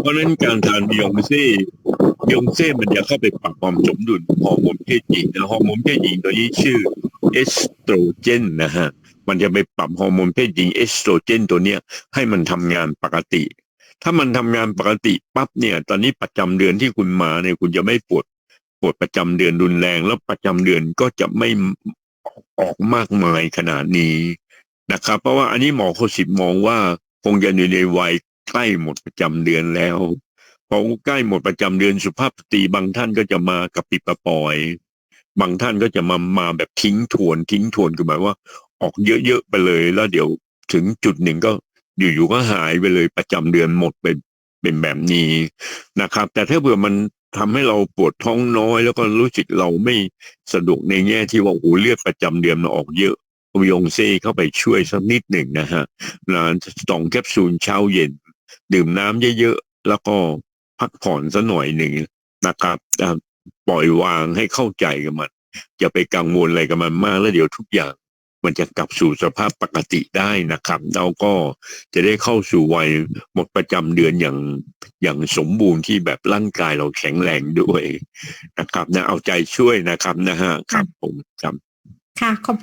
เพราะนั้นการทานบิยองเซ่บิยองเซ่มันจะเข้าไปปรับความสมดุลฮอร์โมนเพศหญิงนะฮอร์โมนเพศหญิงตัวนี้ชื่อเอสโตรเจนนะฮะมันจะไปปรับฮอร์โมนเพศหญิงเอสโตรเจนตัวเนี้ยให้มันทำงานปกติ ถ้ามันทำงานปกติปั๊บเนี่ย ตอนนี้ประจำเดือนที่คุณมาเนี่ยคุณจะไม่ปวดปวดประจำเดือนรุนแรง แล้วประจำเดือนก็จะไม่ออกมากมายขนาดนี้นะครับ เพราะว่าอันนี้หมอโคสิบมองว่าคงจะอยู่ในวัย ใกล้หมดประจำเดือนแล้วพอใกล้หมดประจำเดือนสุภาพสตรีบางท่านก็จะมากับปิดประปอย บางท่านก็จะมามาแบบทิ้งทวนทิ้งทวนคือหมายว่า ออกเยอะๆไปเลย แล้วเดี๋ยวถึงจุดหนึ่งก็อยู่ๆก็หายไปเลยประจำเดือนหมดเป็นเป็นแบบนี้นะครับ แต่ถ้าเผื่อมันทำให้เราปวดท้องน้อย แล้วก็รู้สึกเราไม่สะดวกในแง่ที่ว่าโอ้เลือดประจำเดือนมันออกเยอะเอายงเซ่เข้าไปช่วยสักนิดหนึ่งนะฮะนะสองแคปซูลเช้าเย็น ดื่มน้ำเยอะๆ แล้วก็พักผ่อนสักหน่อยหนึ่งนะครับปล่อยวางให้เข้าใจกับมันอย่าไปกังวลอะไรกับมันมากแล้วเดี๋ยวทุกอย่าง มันจะกลับสู่สภาพปกติได้นะครับ เราก็จะได้เข้าสู่วัยหมดประจำเดือนอย่างอย่างสมบูรณ์ที่แบบร่างกายเราแข็งแรงด้วยนะครับนะเอาใจช่วยนะครับนะฮะครับผมครับค่ะขอบ